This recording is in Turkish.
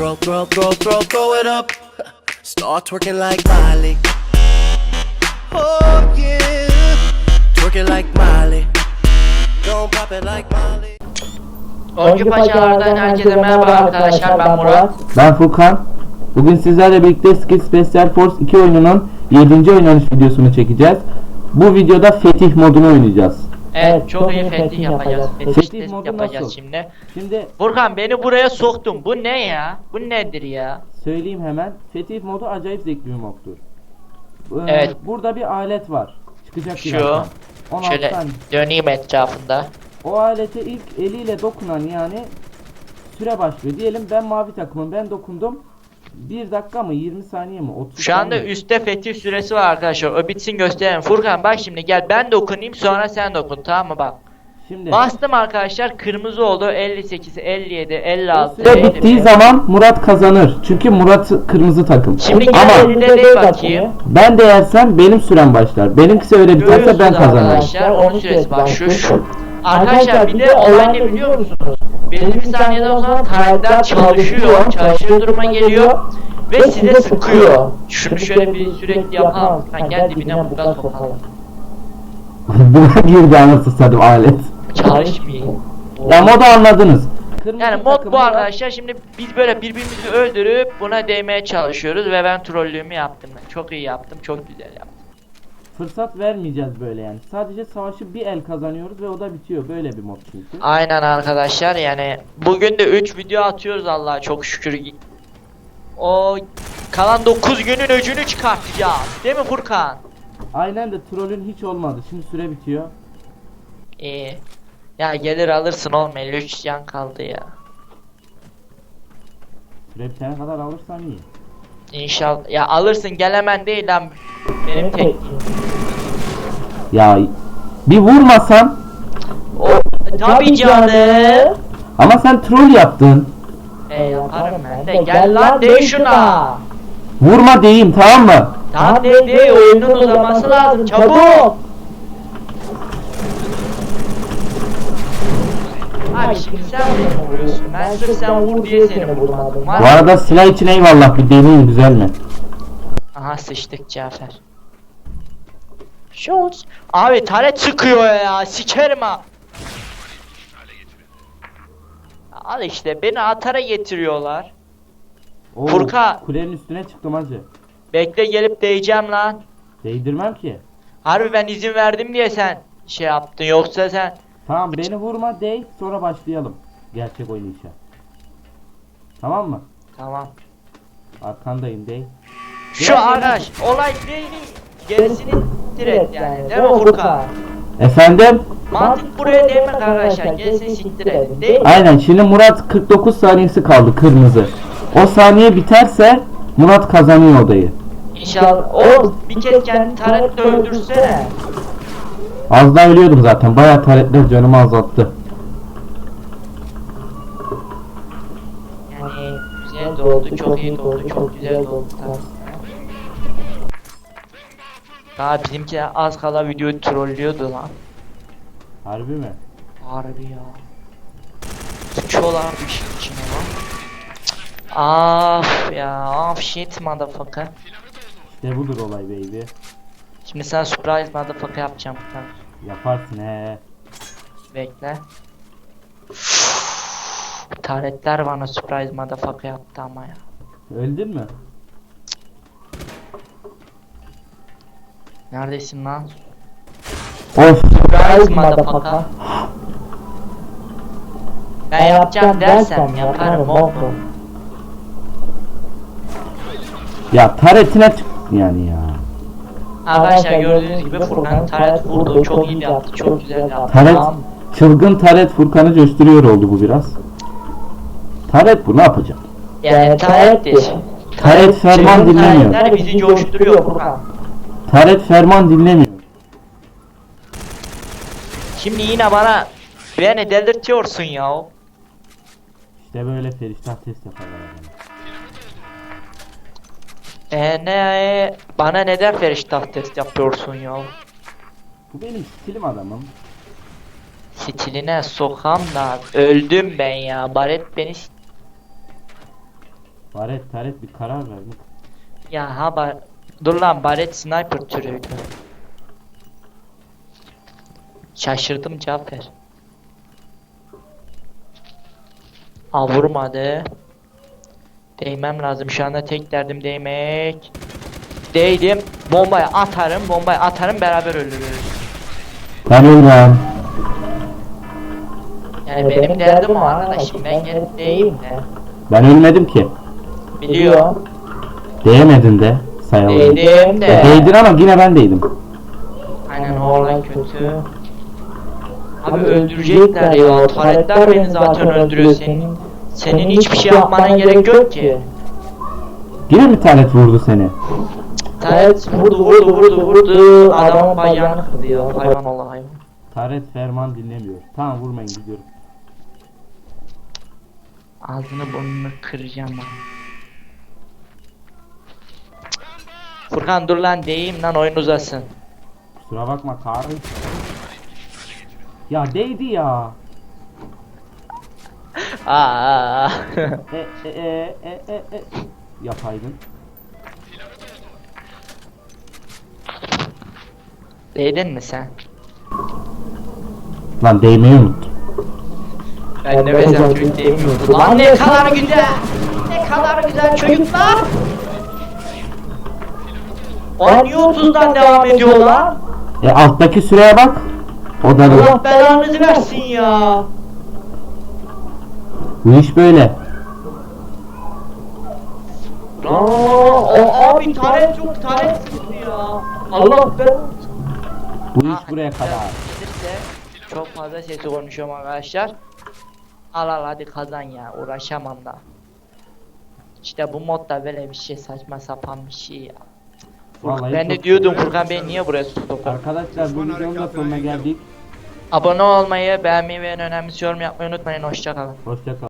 Throw, throw, throw, throw, throw it up. Start twerking like Miley. Oh yeah, twerking like Miley. Don't pop it like Miley. Oyuncu Paşalar'dan herkese merhaba arkadaşlar ben Murat. Ben Furkan. Bugün sizlerle birlikte Skill Special Force 2 oyununun 7. oynanış videosunu çekeceğiz. Bu videoda Fetih modunu oynayacağız. Evet çok iyi fetih yapacağız. Fetih Fetih test modu yapacağız nasıl? şimdi. Şimdi Furkan beni buraya soktun. Bu ne ya? Bu nedir ya? söyleyeyim hemen. Fetih modu acayip zevkli bir moddur. Ee, Evet. Burada bir alet var. Çıkacak Şu. birazdan. 16 Şöyle saniye. döneyim etrafında. O alete ilk eliyle dokunan yani süre başlıyor. Diyelim ben mavi takımım. Ben dokundum. 1 dakika mı 20 saniye mi 30 Şu anda saniye. üstte fetih süresi var arkadaşlar. O bitsin gösterelim. Furkan bak şimdi gel ben dokunayım sonra sen dokun tamam mı bak. Şimdi Bastım arkadaşlar kırmızı oldu 58, 57, 56, Süre bittiği 55. zaman Murat kazanır. Çünkü Murat kırmızı takım. Şimdi Ama gel elinde de bakayım. ben de yersem benim sürem başlar. Benimkisi öyle biterse ben Görüyorsunuz kazanırım. Arkadaşlar onun süresi bak şu şu. Arkadaşlar bir de olay ne biliyor musunuz? Belli bir saniyeden sonra karakter çalışıyor, çalışır duruma geliyor ve size sıkıyor. Şunu şöyle bir sürekli yapalım. Ha, gel dibine burada sokalım. Buna girdi anasını satayım alet. Çalışmıyor. Ya modu anladınız. Yani mod bu arkadaşlar. Şimdi biz böyle birbirimizi öldürüp buna değmeye çalışıyoruz ve ben trollüğümü yaptım. Çok iyi yaptım, çok güzel yaptım. Fırsat vermeyeceğiz böyle yani. Sadece savaşı bir el kazanıyoruz ve o da bitiyor. Böyle bir mod çünkü. Aynen arkadaşlar yani bugün de 3 video atıyoruz Allah'a çok şükür. O kalan 9 günün öcünü çıkartacağız. Değil mi Furkan? Aynen de trollün hiç olmadı. Şimdi süre bitiyor. İyi. Ya gelir alırsın oğlum 53 yan kaldı ya. Süre bitene kadar alırsan iyi. İnşallah. Ya alırsın gelemen değil lan. Benim tek. Ya bir vurmasan O tabii canım. ama sen troll yaptın. E yaparım ben de. Gel lan de şuna. Vurma diyeyim tamam mı? Tamam de de oyunun uzaması lazım çabuk. Abi şimdi sen beni vuruyorsun. Ben sırf sen vur diye seni vurmadım. Bu arada silah için eyvallah bir deneyim güzel mi? Aha sıçtık Cafer. Schultz. Abi taret çıkıyor ya. Sikerim ha. Al işte beni atara getiriyorlar. Oo, Furkan. Kulenin üstüne çıktım hacı. Bekle gelip değeceğim lan. Değdirmem ki. Harbi ben izin verdim diye sen şey yaptın yoksa sen Tamam beni vurma değ sonra başlayalım. Gerçek oynayışa. Tamam mı? tamam. Arkandayım değ. Şu arkadaş olay değil gerisini direkt yani değil mi Furkan? Efendim? Mantık buraya değmek arkadaşlar gerisini siktir edin değil mi? Aynen şimdi Murat 49 saniyesi kaldı kırmızı. O saniye biterse Murat kazanıyor odayı. İnşallah o bir kez kendi taretle öldürsene. Az daha ölüyordum zaten. Bayağı taretler canımı azalttı. Yani güzel doldu çok iyi doldu çok güzel doldu Daha bizimki az kala videoyu trollüyordu lan. Harbi mi? Harbi ya. Sıçıyorlar bir şey içine lan. Af ya af shit motherfucker. İşte budur olay baby. Şimdi sen surprise motherfucker yapacağım. Bak, Yaparsın he. Bekle. Taretler bana surprise motherfucker yaptı ama ya. Öldün mü? Neredesin lan? Of. Surprise motherfucker. Ben yapacağım dersem yaparım oğlum. Ya taretine çık yani ya. Arkadaşlar gördüğünüz gibi Furkan taret vurdu. Çok iyi yaptı. Çok güzel yaptı. Taret, çılgın taret Furkan'ı coşturuyor oldu bu biraz. Taret bu ne yapacak? Yani tarettir. Taret ferman dinlemiyor. taretler bizi coşturuyor Furkan. Taret ferman dinlemiyor. Şimdi yine bana beni delirtiyorsun ya. İşte böyle feriştah test yaparlar. E ne bana neden feriştah test yapıyorsun ya? Bu benim stilim adamım. Stiline sokam da öldüm ben ya. Baret beni Baret taret bir karar ver. Ya ha bar... Dur lan baret sniper türüydü. Şaşırdım cevap ver. Aa vurmadı. Değmem lazım. Şu anda tek derdim değmek. Değdim. Bombayı atarım. Bombayı atarım beraber ölürüz. Ben ölmem. Yani benim derdim o arkadaşım. Ben gelip değeyim de. Ben ölmedim ki. Biliyorum. Değemedin de sayalım. Değdim de. Değdin ama yine ben değdim. Aynen o olay kötü. Abi öldürecekler ya. Taretler beni zaten öldürüyor senin. Senin hiçbir şey yapmana gerek yok ki. Yine mi taret vurdu seni? Taret vurdu vurdu vurdu vurdu. Adamın bacağını kırdı ya. Hayvan Allah hayvan. Taret ferman dinlemiyor. Tamam vurmayın gidiyorum. Ağzını burnunu kıracağım ben. Furkan dur lan deyim lan oyun uzasın. Kusura bakma karı. Ya değdi ya. Aa. E e e e e e. Yapaydın. Değdin mi sen? Lan değmeyi unuttum. Ben de mesela çocuk değmiyordu. Lan ne kadar güzel. Ne kadar güzel çocuklar. Ay niye 30'dan devam ediyor lan? E alttaki süreye bak. O da. Allah belanızı versin ya. Bu iş böyle. Aa, o abi taret yok taret sıktı ya. Allah ben. Bu iş buraya kadar. Gelirse çok fazla sesi konuşuyorum arkadaşlar. Al al hadi kazan ya uğraşamam da. İşte bu modda böyle bir şey saçma sapan bir şey ya. Vallahi ben de çok- diyordum Furkan Bey niye buraya soktu? Arkadaşlar bu videonun da sonuna geldik. Abone olmayı, beğenmeyi ve en önemlisi yorum yapmayı unutmayın. Hoşçakalın. Hoşçakalın.